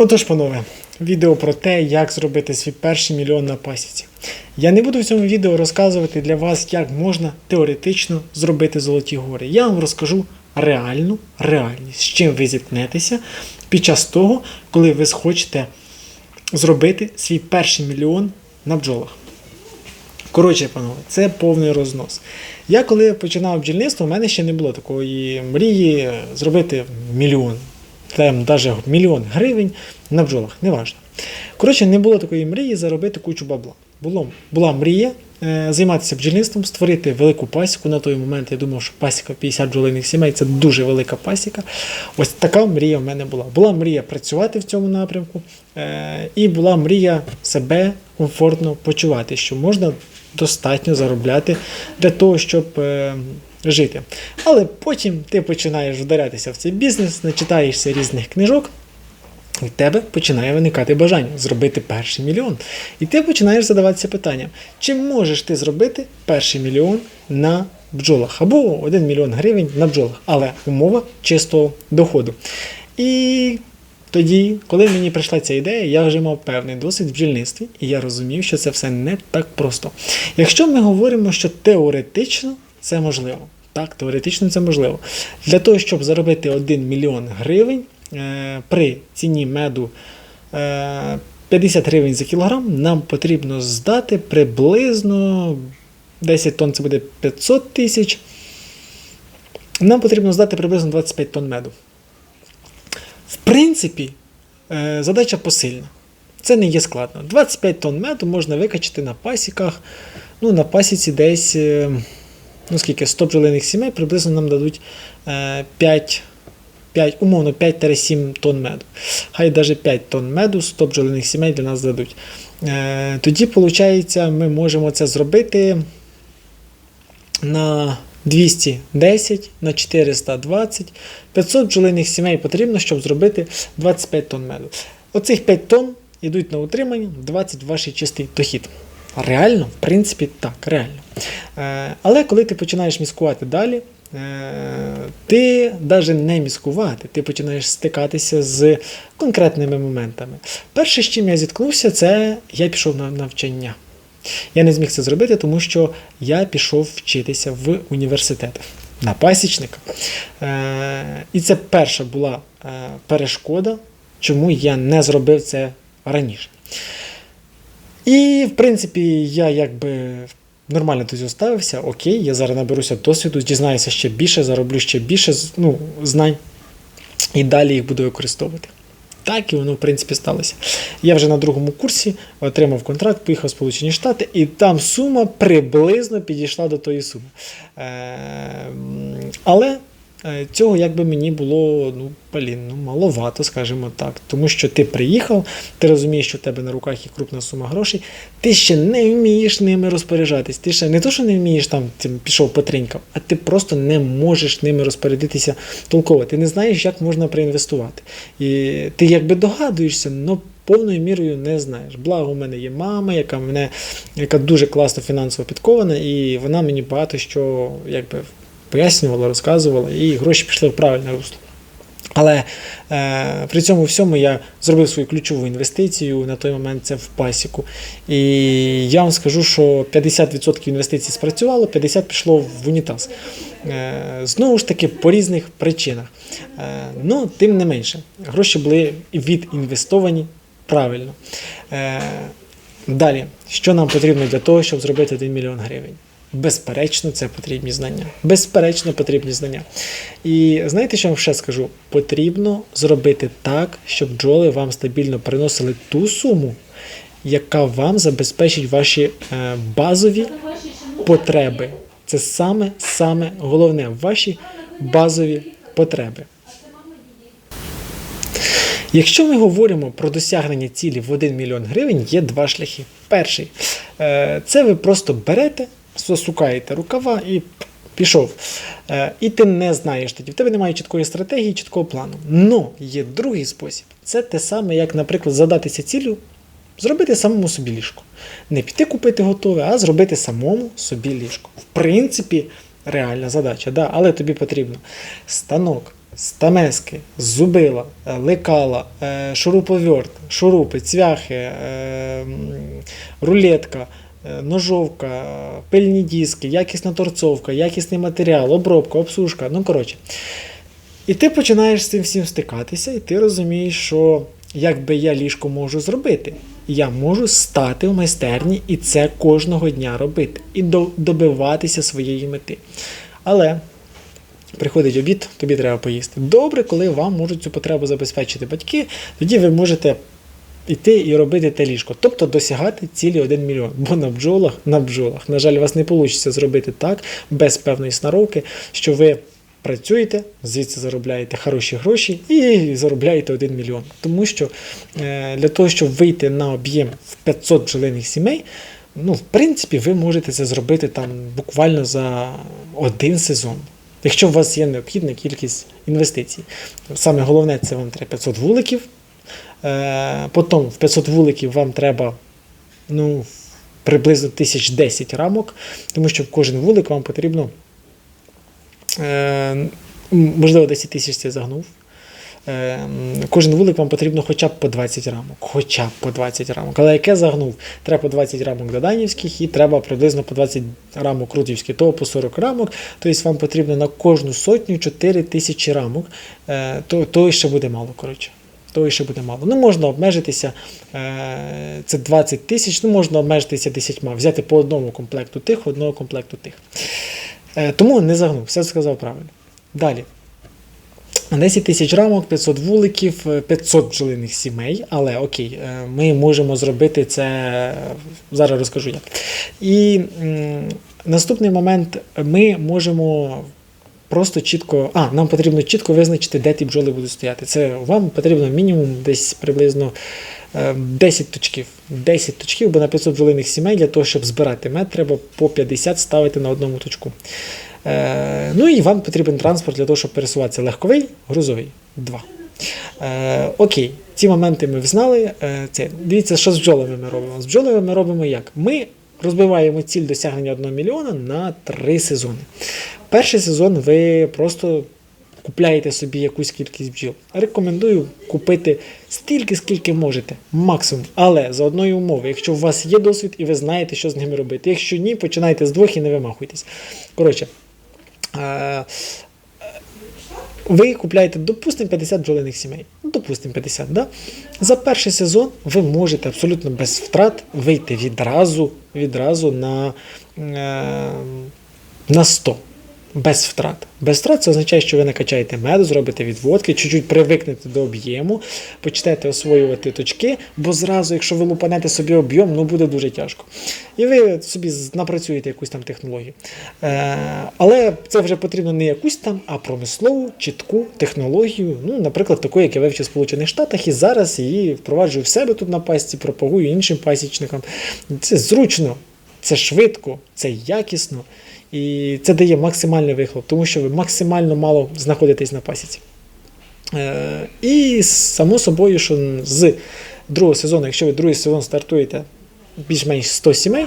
Отож, панове, відео про те, як зробити свій перший мільйон на пасіці. Я не буду в цьому відео розказувати для вас, як можна теоретично зробити золоті гори. Я вам розкажу реальну реальність, з чим ви зіткнетеся під час того, коли ви схочете зробити свій перший мільйон на бджолах. Коротше, панове, це повний рознос. Я коли починав бджільництво, у мене ще не було такої мрії зробити мільйон, там навіть мільйон гривень на бджолах, неважно. Коротше, не було такої мрії заробити кучу бабла. Було, була мрія е, займатися бджільництвом, створити велику пасіку. На той момент я думав, що пасіка 50 бджолиних сімей це дуже велика пасіка. Ось така мрія в мене була. Була мрія працювати в цьому напрямку, е, і була мрія себе комфортно почувати, що можна достатньо заробляти для того, щоб е, жити. Але потім ти починаєш вдарятися в цей бізнес, начитаєшся різних книжок. І в тебе починає виникати бажання зробити перший мільйон. І ти починаєш задаватися питанням, чи можеш ти зробити перший мільйон на бджолах або 1 мільйон гривень на бджолах, але умова чистого доходу. І тоді, коли мені прийшла ця ідея, я вже мав певний досвід в бджільництві, і я розумів, що це все не так просто. Якщо ми говоримо, що теоретично це можливо, так, теоретично це можливо. Для того, щоб заробити 1 мільйон гривень е, при ціні меду е, 50 гривень за кілограм, нам потрібно здати приблизно 10 тонн це буде 500 тисяч. Нам потрібно здати приблизно 25 тонн меду. В принципі, е, задача посильна. Це не є складно. 25 тонн меду можна викачати на пасіках. Ну, на пасіці десь, е, ну скільки, 100 бджолиних сімей приблизно нам дадуть е, 5, 5, умовно 5-7 тонн меду. Хай навіть 5 тонн меду, 100 бджолиних сімей для нас дадуть. Е, Тоді, виходить, ми можемо це зробити на 210, на 420, 500 бджолиних сімей потрібно, щоб зробити 25 тонн меду. Оцих 5 тонн йдуть на утримання, 20 ваш чистий дохід. Реально, в принципі, так, реально. Е, але коли ти починаєш міскувати далі, е, ти навіть не міскувати, ти починаєш стикатися з конкретними моментами. Перше, з чим я зіткнувся, це я пішов на навчання. Я не зміг це зробити, тому що я пішов вчитися в університет на пасічника. Е, і це перша була перешкода, чому я не зробив це раніше. І, в принципі, я якби нормально цього ставився. Окей, я зараз наберуся досвіду, дізнаюся ще більше, зароблю ще більше ну, знань і далі їх буду використовувати. Так і воно, в принципі, сталося. Я вже на другому курсі отримав контракт, поїхав в Сполучені Штати, і там сума приблизно підійшла до тої суми. Е, але цього якби мені було ну, блін, ну, маловато, скажімо так. Тому що ти приїхав, ти розумієш, що в тебе на руках є крупна сума грошей, ти ще не вмієш ними розпоряджатись. Ти ще не то, що не вмієш там ти пішов потринькав, а ти просто не можеш ними розпорядитися толково. Ти не знаєш, як можна проінвестувати. І ти якби догадуєшся, але повною мірою не знаєш. Благо, у мене є мама, яка мене яка дуже класно фінансово підкована, і вона мені багато що якби пояснювала, розказувала, і гроші пішли в правильне русло. Але е, при цьому всьому я зробив свою ключову інвестицію на той момент це в пасіку. І я вам скажу, що 50% інвестицій спрацювало, 50% пішло в унітаз. Е, знову ж таки, по різних причинах. Е, ну, тим не менше, гроші були відінвестовані правильно. Е, далі, що нам потрібно для того, щоб зробити 1 мільйон гривень? Безперечно, це потрібні знання. Безперечно, потрібні знання. І знаєте, що я вам ще скажу? Потрібно зробити так, щоб бджоли вам стабільно приносили ту суму, яка вам забезпечить ваші е, базові потреби. Це саме саме головне ваші базові потреби. Якщо ми говоримо про досягнення цілі в 1 мільйон гривень, є два шляхи. Перший е, це ви просто берете, засукаєте рукава і пішов. Е, І ти не знаєш тоді. В тебе немає чіткої стратегії, чіткого плану. Но є другий спосіб. Це те саме, як, наприклад, задатися цілю, зробити самому собі ліжко. Не піти купити готове, а зробити самому собі ліжко. В принципі, реальна задача, да, але тобі потрібно станок, стамески, зубила, е, лекала, е, шуруповерт, шурупи, цвяхи, рулетка, ножовка, е, пильні диски, якісна торцовка, якісний матеріал, обробка, обсушка. Ну, коротше. І ти починаєш з цим всім стикатися, і ти розумієш, що якби я ліжко можу зробити, я можу стати в майстерні і це кожного дня робити, і до- добиватися своєї мети. Але приходить обід, тобі треба поїсти. Добре, коли вам можуть цю потребу забезпечити батьки, тоді ви можете йти і робити те ліжко, тобто досягати цілі 1 мільйон. Бо на бджолах, на бджолах, на жаль, у вас не вийде зробити так, без певної снаровки, що ви працюєте, звідси заробляєте хороші гроші і заробляєте 1 мільйон. Тому що е, для того, щоб вийти на об'єм в 500 бджолиних сімей, ну, в принципі, ви можете це зробити там буквально за один сезон. Якщо у вас є необхідна кількість інвестицій. Саме головне, це вам треба 500 вуликів. Е, Потім в 500 вуликів вам треба ну, приблизно 1010 рамок, тому що в кожен вулик вам потрібно, е, можливо, 10 тисяч це загнув. Е, Кожен вулик вам потрібно хоча б по 20 рамок. Хоча б по 20 рамок. Але яке загнув? Треба по 20 рамок доданівських і треба приблизно по 20 рамок крутівських, того по 40 рамок. Тобто вам потрібно на кожну сотню 4 тисячі рамок. То, то ще буде мало, коротше. То ще буде мало. Ну, можна обмежитися, е, це 20 тисяч, ну можна обмежитися 10, взяти по одному комплекту тих, одного комплекту тих. Е, Тому не загнув, все сказав правильно. Далі. 10 тисяч рамок, 500 вуликів, е, 500 бджолиних сімей, але окей, е, ми можемо зробити це. е, Зараз розкажу як. І м, наступний момент ми можемо просто чітко. А, нам потрібно чітко визначити, де ті бджоли будуть стояти. Це вам потрібно мінімум десь приблизно е, 10 точків. 10 точків, бо на 500 бджолиних сімей для того, щоб збирати мед, треба по 50 ставити на одному точку. Е, ну і вам потрібен транспорт для того, щоб пересуватися легковий, грузовий. Два. Е, окей, ці моменти ми знали. Е, це. Дивіться, що з бджолами ми робимо. З бджолами ми робимо як? Ми розбиваємо ціль досягнення 1 мільйона на 3 сезони. Перший сезон ви просто купляєте собі якусь кількість бджіл. Рекомендую купити стільки, скільки можете, максимум. Але за одної умови, якщо у вас є досвід і ви знаєте, що з ними робити. Якщо ні, починайте з двох і не вимахуйтесь. Коротше. Ви купляєте, допустимо, 50 бджолиних сімей. Ну, допустимо, 50, да? За перший сезон ви можете абсолютно без втрат вийти відразу, відразу на, е, на 100. Без втрат. Без втрат це означає, що ви накачаєте меду, зробите відводки, чуть-чуть привикнете до об'єму, почнете освоювати точки, бо зразу, якщо ви лупанете собі об'єм, ну буде дуже тяжко. І ви собі напрацюєте якусь там технологію. Е, але це вже потрібно не якусь там, а промислову, чітку технологію, ну, наприклад, таку, як я вивчив в Сполучених Штатах, і зараз її впроваджую в себе тут на пасіці, пропагую іншим пасічникам. Це зручно, це швидко, це якісно. І це дає максимальний вихлоп, тому що ви максимально мало знаходитесь на пасіці. Е, і само собою, що з другого сезону, якщо ви другий сезон стартуєте більш-менш 100 сімей,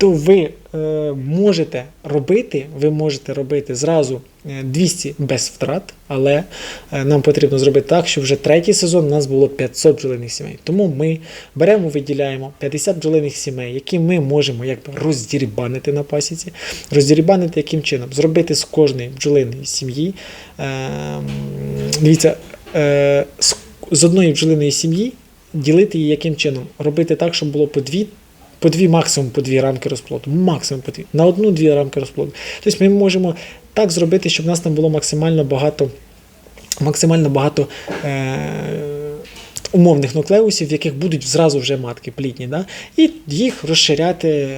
то ви е, можете робити, ви можете робити зразу е, 200 без втрат, але е, нам потрібно зробити так, щоб вже третій сезон у нас було 500 бджолиних сімей. Тому ми беремо, виділяємо 50 бджолиних сімей, які ми можемо якби роздірібанити на пасіці. Роздірібанити яким чином? Зробити з кожної бджолиної сім'ї. Е, дивіться, е, з, одної бджолиної сім'ї ділити її яким чином? Робити так, щоб було по дві по дві, максимум по дві рамки розплоду. Максимум по дві. На одну-дві рамки розплоду. Тобто ми можемо так зробити, щоб в нас там було максимально багато, максимально багато е- умовних нуклеусів, в яких будуть зразу вже матки плідні, да? і їх розширяти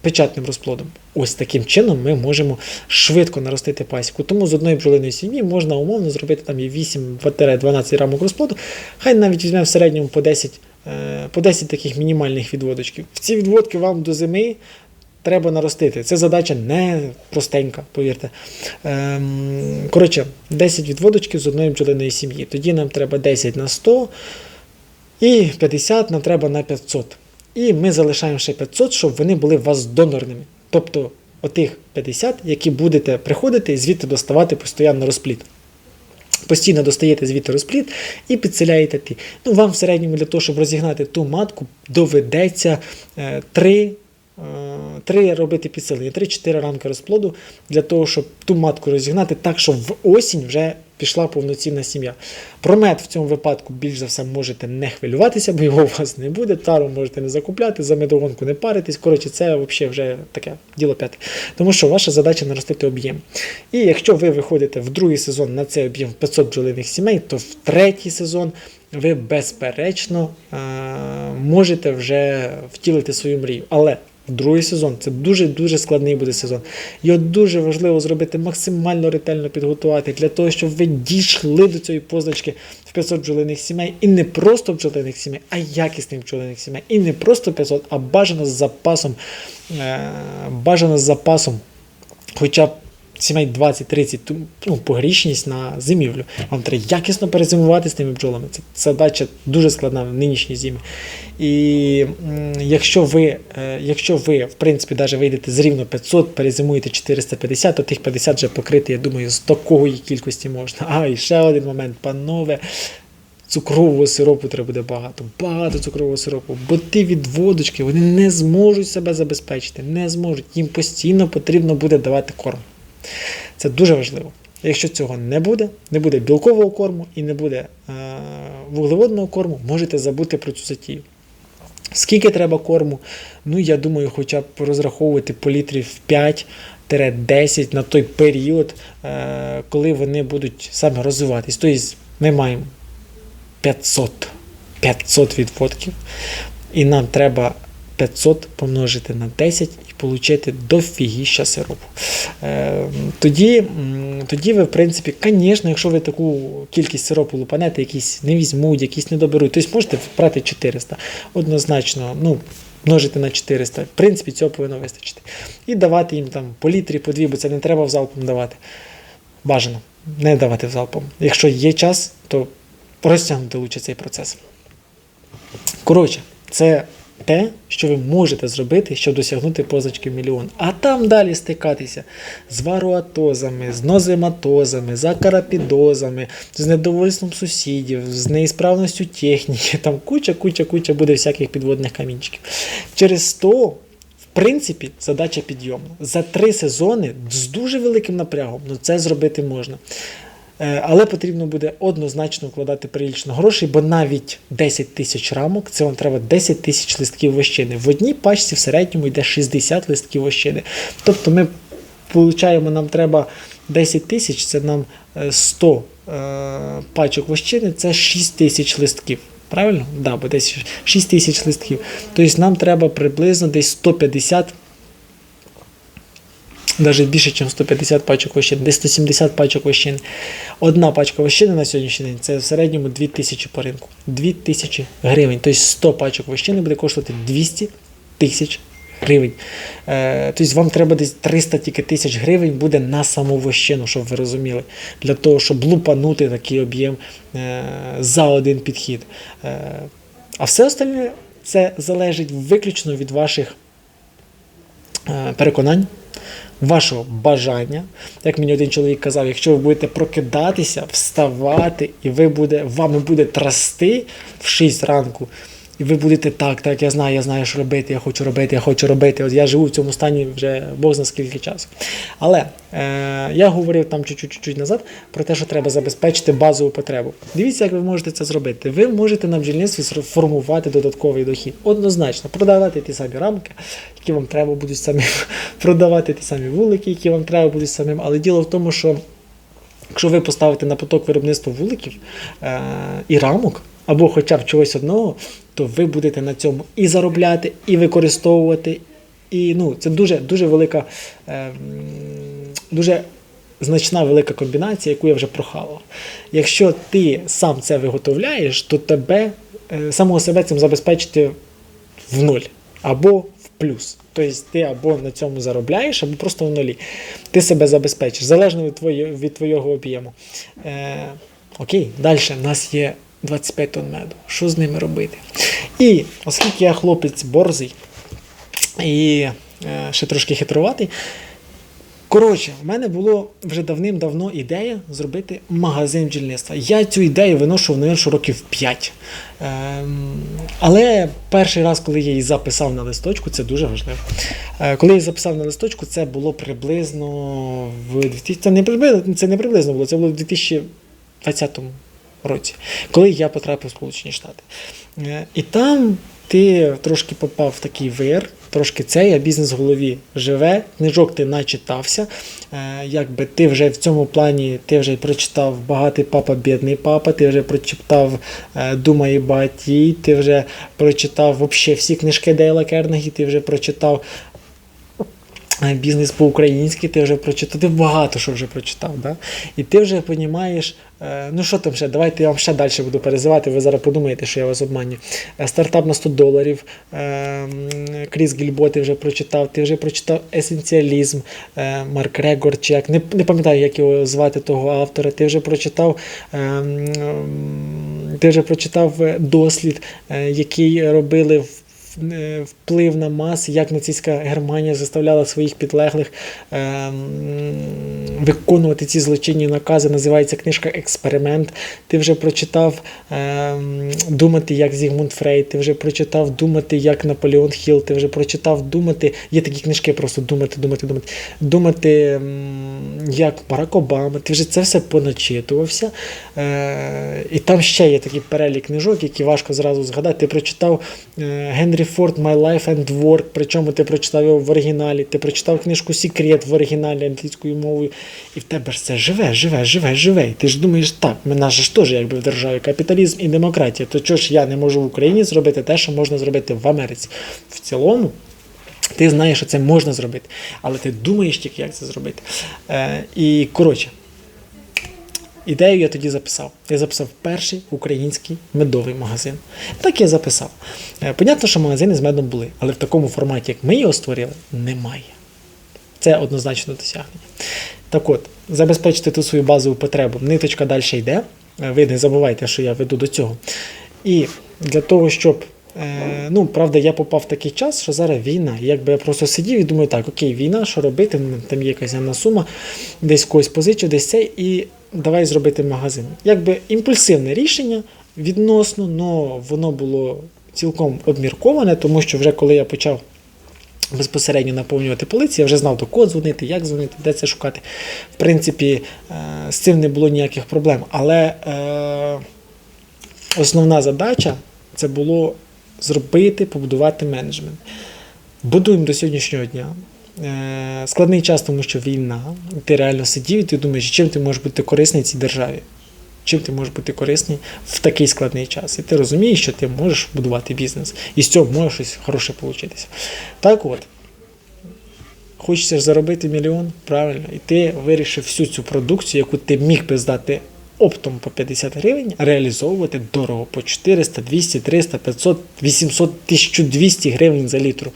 печатним розплодом. Ось таким чином ми можемо швидко наростити пасіку. Тому з одної бджолиної сім'ї можна умовно зробити там є 8-12 рамок розплоду. Хай навіть візьмемо в середньому по 10, е, по 10 таких мінімальних відводочків. В ці відводки вам до зими треба наростити. Це задача не простенька, повірте. Ем, коротше, 10 відводочків з одної бджолиної сім'ї. Тоді нам треба 10 на 100 і 50 нам треба на 500. І ми залишаємо ще 500, щоб вони були у вас донорними. Тобто отих 50, які будете приходити і звідти доставати постійно розплід. Постійно достаєте звідти розпліт і підселяєте ті. Ну, вам в середньому для того, щоб розігнати ту матку, доведеться е, 3, е, 3 робити підселення, 3-4 рамки розплоду для того, щоб ту матку розігнати так, щоб в осінь вже пішла повноцінна сім'я. Про мед в цьому випадку більш за все можете не хвилюватися, бо його у вас не буде. Тару можете не закупляти, за медогонку не паритись. Коротше, це взагалі вже таке діло п'яте. Тому що ваша задача наростити об'єм. І якщо ви виходите в другий сезон на цей об'єм 500 бджолиних сімей, то в третій сезон ви безперечно е, можете вже втілити свою мрію. Але другий сезон це дуже-дуже складний буде сезон. Його дуже важливо зробити максимально ретельно підготувати для того, щоб ви дійшли до цієї позначки в 500 бджолиних сімей. І не просто бджолиних сімей, а якісних бджолиних сімей. І не просто 500, а бажано з запасом. Е, бажано з запасом. Хоча б сімей 20-30 ту- ну, погрішність на зимівлю. Вам треба якісно перезимувати з тими бджолами. Це задача дуже складна в нинішній зимі. І якщо ви, е, якщо ви, в принципі, навіть вийдете з рівно 500, перезимуєте 450, то тих 50 вже покрити, я думаю, з такої кількості можна. А, і ще один момент, панове. Цукрового сиропу треба буде багато, багато цукрового сиропу, бо ті відводочки вони не зможуть себе забезпечити, не зможуть. Їм постійно потрібно буде давати корм. Це дуже важливо. Якщо цього не буде, не буде білкового корму і не буде е, вуглеводного корму, можете забути про цю затію. Скільки треба корму? Ну, я думаю, хоча б розраховувати по літрів 5-10 на той період, е, коли вони будуть саме розвиватись. Тобто ми маємо 500, 500 відводків, і нам треба 500 помножити на 10 і отримати дофігіща сиропу. Е, тоді, тоді ви, в принципі, звісно, якщо ви таку кількість сиропу лупанете, якісь не візьмуть, якісь не доберуть, тобто можете брати 400. Однозначно, ну, множити на 400. В принципі, цього повинно вистачити. І давати їм там по літрі, по дві, бо це не треба залпом давати. Бажано не давати залпом. Якщо є час, то розтягнути лучше цей процес. Коротше, це те, що ви можете зробити, щоб досягнути позначки в мільйон. А там далі стикатися з варуатозами, з нозематозами, з акарапідозами, з недовольством сусідів, з неісправністю техніки. Там куча, куча, куча буде всяких підводних камінчиків. Через то. В принципі, задача підйомна. За три сезони з дуже великим напрягом ну це зробити можна. Е, Але потрібно буде однозначно вкладати прилічно грошей, бо навіть 10 тисяч рамок це вам треба 10 тисяч листків вощини. В одній пачці в середньому йде 60 листків вощини. Тобто ми получаємо, нам треба 10 тисяч, це нам е, 100 е, пачок вощини, це 6 тисяч листків. Правильно? Да, бо десь 6 тисяч листків. Тобто нам треба приблизно десь 150 навіть більше, ніж 150 пачок вощини, десь 170 пачок вощини. Одна пачка вощини на сьогоднішній день це в середньому 2000 по ринку. 2000 гривень. Тобто 100 пачок вощини буде коштувати 200 тисяч гривень. Е, тобто вам треба десь 300 тільки тисяч гривень буде на саму вощину, щоб ви розуміли, для того, щоб лупанути такий об'єм е, за один підхід. Е, а все остальне це залежить виключно від ваших переконань, вашого бажання. Як мені один чоловік казав, якщо ви будете прокидатися, вставати, і ви буде, вами буде трасти в 6 ранку, і ви будете так, так, я знаю, я знаю, що робити, я хочу робити, я хочу робити. От я живу в цьому стані вже Бог зна скільки часу. Але е, я говорив там чуть-чуть назад про те, що треба забезпечити базову потребу. Дивіться, як ви можете це зробити. Ви можете на бджільництві сформувати додатковий дохід. Однозначно, продавати ті самі рамки, які вам треба будуть самі продавати ті самі вулики, які вам треба будуть самим. Але діло в тому, що якщо ви поставите на поток виробництва вуликів е, і рамок, або хоча б чогось одного, то ви будете на цьому і заробляти, і використовувати. І ну, це дуже, дуже велика, е, дуже значна велика комбінація, яку я вже прохавав. Якщо ти сам це виготовляєш, то тебе е, самого себе цим забезпечити в нуль або в плюс. Тобто ти або на цьому заробляєш, або просто в нулі. Ти себе забезпечиш, залежно від, твоє, від твого об'єму. Е, окей, далі в нас є 25 тонн меду. Що з ними робити? І оскільки я хлопець борзий і е, ще трошки хитруватий, Коротше, в мене було вже давним-давно ідея зробити магазин бджільництва. Я цю ідею виношував, навіть, років 5. Ем, але перший раз, коли я її записав на листочку, це дуже важливо. Е, коли я її записав на листочку, це було приблизно в 2000, це не приблизно, це не приблизно було, це було в 2020 році, коли я потрапив в Сполучені Штати. Е, І там ти трошки попав в такий вир, трошки цей, а бізнес в голові живе, книжок ти начитався. Е, Якби ти вже в цьому плані ти вже прочитав багатий папа, бідний папа, ти вже прочитав е, Думай батій, ти вже прочитав вообще всі книжки Дейла Кернегі, ти вже прочитав е, бізнес по-українськи, ти вже прочитав, ти багато що вже прочитав. Да? І ти вже розумієш, ну що там ще, давайте я вам ще далі буду перезивати, ви зараз подумаєте, що я вас обманю. Е, Стартап на 100 доларів, е, Кріс Гільбо ти вже прочитав, ти вже прочитав есенціалізм, е, Марк Регор, чи як, не, не пам'ятаю, як його звати того автора, ти вже прочитав. е, Ти вже прочитав е, дослід, е, який робили в е, вплив на маси, як нацистська Германія заставляла своїх підлеглих ем, виконувати ці злочинні накази. Називається книжка Експеримент. Ти вже прочитав ем, думати, як Зігмунд Фрейд, ти вже прочитав думати, як Наполеон Хіл, ти вже прочитав думати. Є такі книжки, просто думати, думати, думати. Думати, як Барак Обама. Ти вже це все поначитувався. Е, і там ще є такий перелік книжок, які важко зразу згадати. Ти прочитав е, Генрі Форд My Life and Work, причому ти прочитав його в оригіналі, ти прочитав книжку Секрет в оригіналі англійською мовою, і в тебе ж це живе, живе, живе, живе. І ти ж думаєш, так, в нас ж теж якби в державі капіталізм і демократія. То чого ж я не можу в Україні зробити те, що можна зробити в Америці? В цілому. Ти знаєш, що це можна зробити, але ти думаєш тільки, як це зробити. Е, і коротше, Ідею я тоді записав. Я записав перший український медовий магазин. Так я записав. Е, Понятно, що магазини з медом були, але в такому форматі, як ми його створили, немає. Це однозначно досягнення. Так от, забезпечити ту свою базову потребу. Ниточка далі йде. Е, Ви не забувайте, що я веду до цього. І для того, щоб. Е, ну, правда, я попав в такий час, що зараз війна. Якби я просто сидів і думаю, так, окей, війна, що робити? Там є якась сума, десь когось позичу, десь цей, і давай зробити магазин. Якби імпульсивне рішення відносно, але воно було цілком обмірковане, тому що вже коли я почав безпосередньо наповнювати полиці, я вже знав до кого дзвонити, як дзвонити, де це шукати. В принципі, е, з цим не було ніяких проблем. Але е, основна задача це було зробити, побудувати менеджмент. Будуємо до сьогоднішнього дня. Е, Складний час, тому що війна. Ти реально сидів і ти думаєш, чим ти можеш бути корисний цій державі? Чим ти можеш бути корисний в такий складний час? І ти розумієш, що ти можеш будувати бізнес, і з цього може щось хороше получитися. Так от, ж заробити мільйон, правильно, і ти вирішив всю цю продукцію, яку ти міг би здати оптом по 50 гривень, реалізовувати дорого по 400, 200, 300, 500, 800, 1200 гривень за літру.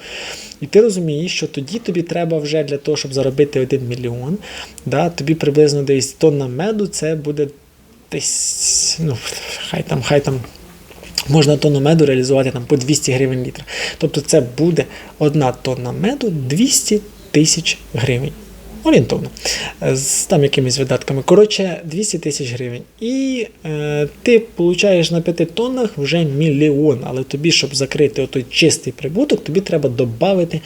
І ти розумієш, що тоді тобі треба вже для того, щоб заробити 1 мільйон, да, тобі приблизно десь тонна меду, це буде десь, ну, хай там, хай там. Можна тонну меду реалізувати там по 200 гривень літр. Тобто це буде одна тонна меду 200 тисяч гривень. Орієнтовно. Е, З там якимись видатками. Коротше, 200 тисяч гривень. І е, ти получаєш на 5 тоннах вже мільйон. Але тобі, щоб закрити той чистий прибуток, тобі треба додати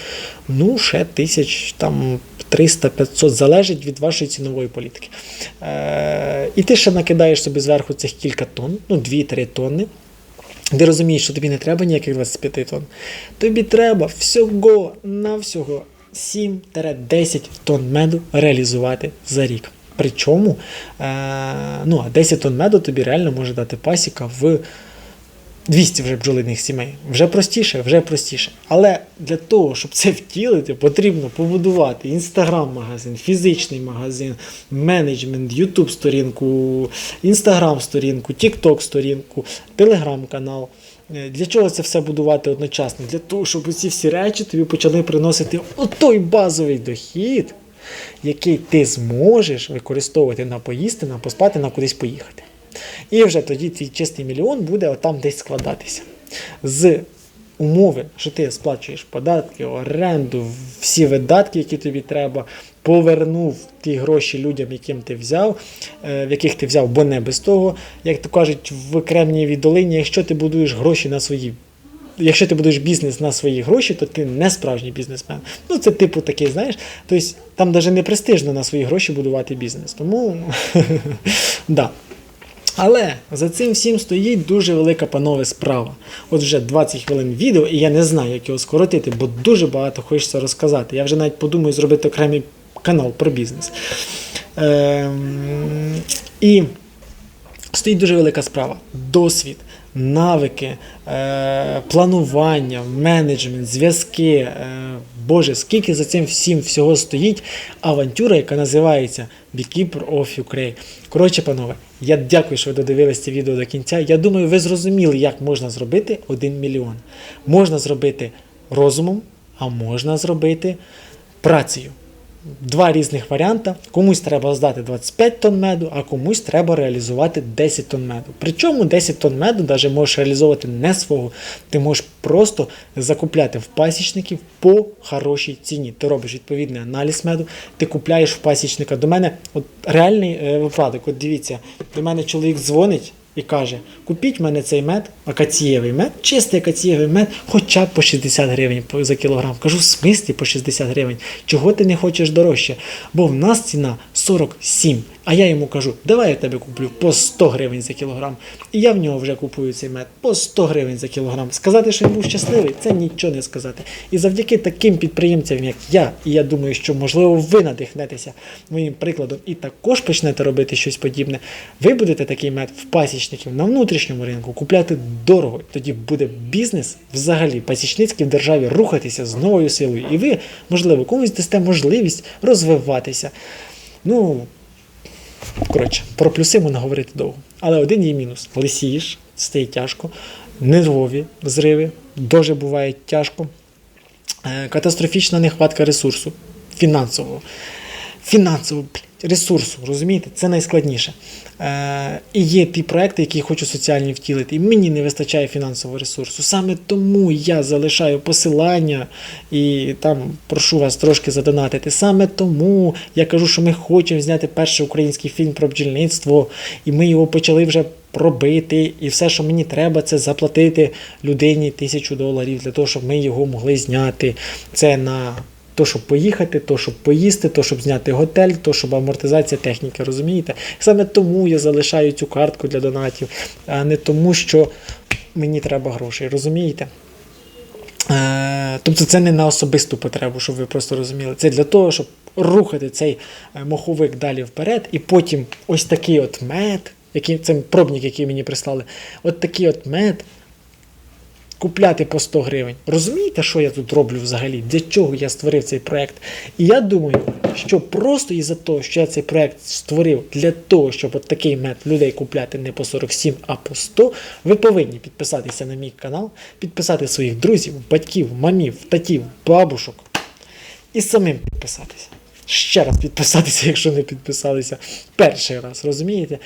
ну, ще тисяч там 300-500, залежить від вашої цінової політики. Е, і ти ще накидаєш собі зверху цих кілька тонн, ну 2-3 тонни. Ти розумієш, що тобі не треба ніяких 25 тонн. Тобі треба всього на всього 7-10 тонн меду реалізувати за рік. Причому е, ну, а 10 тонн меду тобі реально може дати пасіка в 200 вже бджолиних сімей. Вже простіше, вже простіше. Але для того, щоб це втілити, потрібно побудувати інстаграм-магазин, фізичний магазин, менеджмент, ютуб сторінку, інстаграм-сторінку, тікток-сторінку, телеграм-канал. Е, Для чого це все будувати одночасно? Для того, щоб ці всі речі тобі почали приносити той базовий дохід, який ти зможеш використовувати на поїсти, на поспати, на кудись поїхати. І вже тоді твій чистий мільйон буде отам десь складатися. З умови, що ти сплачуєш податки, оренду, всі видатки, які тобі треба, повернув ті гроші людям, яким ти взяв, е, в яких ти взяв, бо не без того, як то кажуть, в Кремнієвій долині, якщо ти будуєш гроші на свої. Якщо ти будеш бізнес на свої гроші, то ти не справжній бізнесмен. Ну, це типу такий, знаєш. Тобто там навіть не престижно на свої гроші будувати бізнес. Тому да. Але за цим всім стоїть дуже велика панове справа. От вже 20 хвилин відео, і я не знаю, як його скоротити, бо дуже багато хочеться розказати. Я вже навіть подумаю зробити окремий канал про бізнес. Ем, і стоїть дуже велика справа. Досвід, навики, е, планування, менеджмент, зв'язки. Боже, скільки за цим всім всього стоїть авантюра, яка називається Beekeeper of Ukraine. Коротше, панове, я дякую, що ви додивились це відео до кінця. Я думаю, ви зрозуміли, як можна зробити 1 мільйон. Можна зробити розумом, а можна зробити працею. Два різних варіанти. Комусь треба здати 25 тонн меду, а комусь треба реалізувати 10 тонн меду. Причому 10 тонн меду навіть можеш реалізовувати не свого. Ти можеш просто закупляти в пасічників по хорошій ціні. Ти робиш відповідний аналіз меду, ти купляєш в пасічника. До мене от реальний е, випадок. От дивіться, до мене чоловік дзвонить. І каже, купіть мене цей мед, акацієвий мед, чистий акацієвий мед, хоча б по 60 гривень за кілограм. Кажу, в смислі по 60 гривень. Чого ти не хочеш дорожче? Бо в нас ціна 47. А я йому кажу, давай я тебе куплю по 100 гривень за кілограм. І я в нього вже купую цей мед по 100 гривень за кілограм. Сказати, що він був щасливий, це нічого не сказати. І завдяки таким підприємцям, як я, і я думаю, що можливо ви надихнетеся моїм прикладом і також почнете робити щось подібне. Ви будете такий мед в пасічників на внутрішньому ринку купляти дорого. Тоді буде бізнес взагалі пасічницький в державі рухатися з новою силою. І ви, можливо, комусь дасте можливість розвиватися. Ну, Коротше, про плюси можна говорити довго. Але один є мінус. Лисієш, стає тяжко, нервові зриви, дуже буває тяжко. Е, Катастрофічна нехватка ресурсу фінансового. Блядь, ресурсу, розумієте, це найскладніше. Е, і є ті проекти, які я хочу соціальні втілити, і мені не вистачає фінансового ресурсу. Саме тому я залишаю посилання і там прошу вас трошки задонатити. Саме тому я кажу, що ми хочемо зняти перший український фільм про бджільництво, і ми його почали вже пробити. І все, що мені треба, це заплатити людині тисячу доларів для того, щоб ми його могли зняти. Це на то, щоб поїхати, то, щоб поїсти, то, щоб зняти готель, то, щоб амортизація техніки, розумієте? Саме тому я залишаю цю картку для донатів, а не тому, що мені треба грошей, розумієте? Е, Тобто це не на особисту потребу, щоб ви просто розуміли. Це для того, щоб рухати цей е, моховик далі вперед, і потім ось такий от мед, який, це пробник, який мені прислали, от такий от мед купляти по 100 гривень. Розумієте, що я тут роблю взагалі? Для чого я створив цей проект? І я думаю, що просто із-за того, що я цей проект створив для того, щоб от такий мед людей купляти не по 47, а по 100, ви повинні підписатися на мій канал, підписати своїх друзів, батьків, мамів, татів, бабушок і самим підписатися. Ще раз підписатися, якщо не підписалися перший раз, розумієте?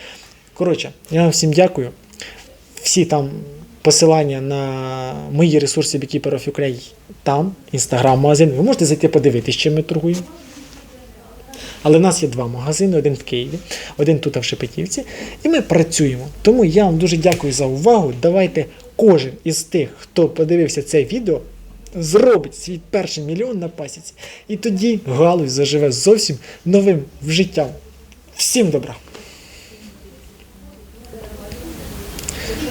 Коротше, я вам всім дякую. Всі там посилання на мої ресурси Beekeeper of Ukraine там, інстаграм-магазин. Ви можете зайти подивитися, чим ми торгуємо. Але в нас є два магазини: один в Києві, один тут в Шепетівці, і ми працюємо. Тому я вам дуже дякую за увагу. Давайте кожен із тих, хто подивився це відео, зробить свій перший мільйон на пасіці. І тоді галузь заживе зовсім новим життям. Всім добра!